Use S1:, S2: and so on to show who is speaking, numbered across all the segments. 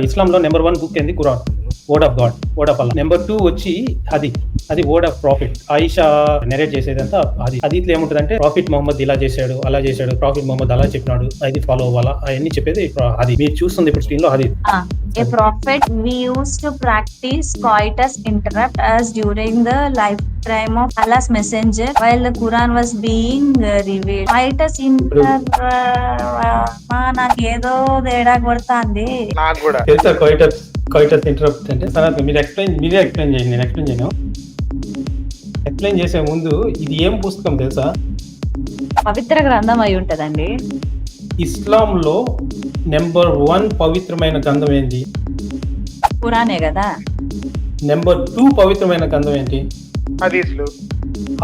S1: ఇస్లాంలో number one book ఏంది? Quran word of God word of Allah number two వచ్చి అది అది word of prophet Aisha narrate చేసేదంతా అది. హదీత్లో ఏముంటుందంటే ప్రాఫిట్ మొహమ్మద్ ఇలా చేశాడు అలా చేశాడు ప్రాఫిట్ మొహమ్మద్ అలా చెప్పినాడు అది ఫాలో అవ్వాలా అవన్నీ చెప్పేది అది. మీరు చూస్తుంది ఇప్పుడు స్క్రీన్లో అది.
S2: A prophet we used to practice coitus interrupt us during the lifetime of Allah's messenger while the Quran was being revealed. Coitus interrupt నాకు ఏదో తేడా కొడుతుంది.
S3: నాకు కూడా.
S1: తెలుసా కోయిటస్ కోయిటస్ ఇంటరప్ట్ అంటే సరే మీరు ఎక్స్ప్లెయిన్ మీరే ఎక్స్ప్లెయిన్ చేయండి నేను ఎక్స్ప్లెయిన్ చేయను. ఎక్స్ప్లెయిన్ చేసే ముందు ఇది ఏం పుస్తకం తెలుసా?
S2: పవిత్ర గ్రంథం అయి ఉంటదండి.
S1: ఇస్లాంలో నెంబర్ వన్ పవిత్రమైన గ్రంథం ఏంటి?
S2: ఖురానే కదా.
S1: నెంబర్ టూ పవిత్రమైన గ్రంథం ఏంటి?
S3: హదీస్లు.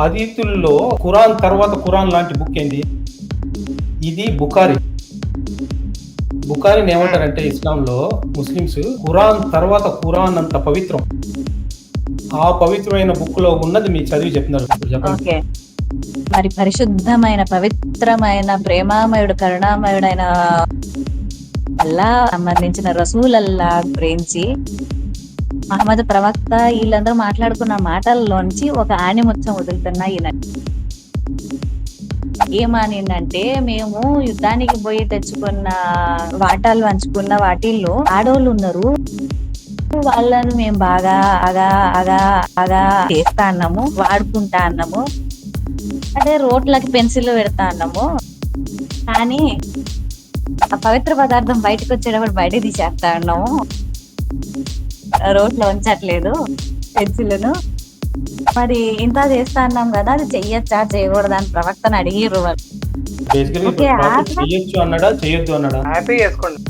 S1: హదీతుల్లో ఖురాన్ తర్వాత ఖురాన్ లాంటి బుక్ ఏంటి? ఇది బుకారి బుకారిని ఏమంటారంటే ఇస్లాంలో ముస్లిమ్స్ ఖురాన్ తర్వాత ఖురాన్ అంత పవిత్రం. ఆ పవిత్రమైన బుక్లో ఉన్నది మీరు చదివి చెప్తున్నారు. చెప్పండి.
S2: మరి పరిశుద్ధమైన పవిత్రమైన ప్రేమామయుడు కరుణామయుడైన అల్లా సంబంధించిన రసూలల్లా గురించి మహమ్మద్ ప్రవక్త వీళ్ళందరూ మాట్లాడుకున్న మాటల్లోంచి ఒక ఆణిముత్యం వదులుతున్నా ఈయన. ఏమానిందంటే మేము యుద్ధానికి పోయి తెచ్చుకున్న వాటాలు పంచుకున్న వాటిల్లో ఆడోళ్ళు ఉన్నారు. వాళ్ళను మేము బాగా అగా అగా అగా చేస్తా అన్నాము వాడుకుంటా అన్నాము. అదే రోడ్లకి పెన్సిల్ పెడతా అన్నాము. కానీ ఆ పవిత్ర పదార్థం బయటకు వచ్చేటప్పుడు బయట తీసేస్తా అన్నాము. రోడ్లో ఉంచట్లేదు పెన్సిల్ను. మరి ఇంత చేస్తా అన్నాం కదా అది చెయ్యొచ్చా చేయకూడదా అని ప్రవక్తను అడిగిర్రు వాళ్ళు.
S1: చేయొచ్చు అన్నాడా చేయొద్దు అన్నాడా?
S3: హ్యాపీ చేసుకోండి.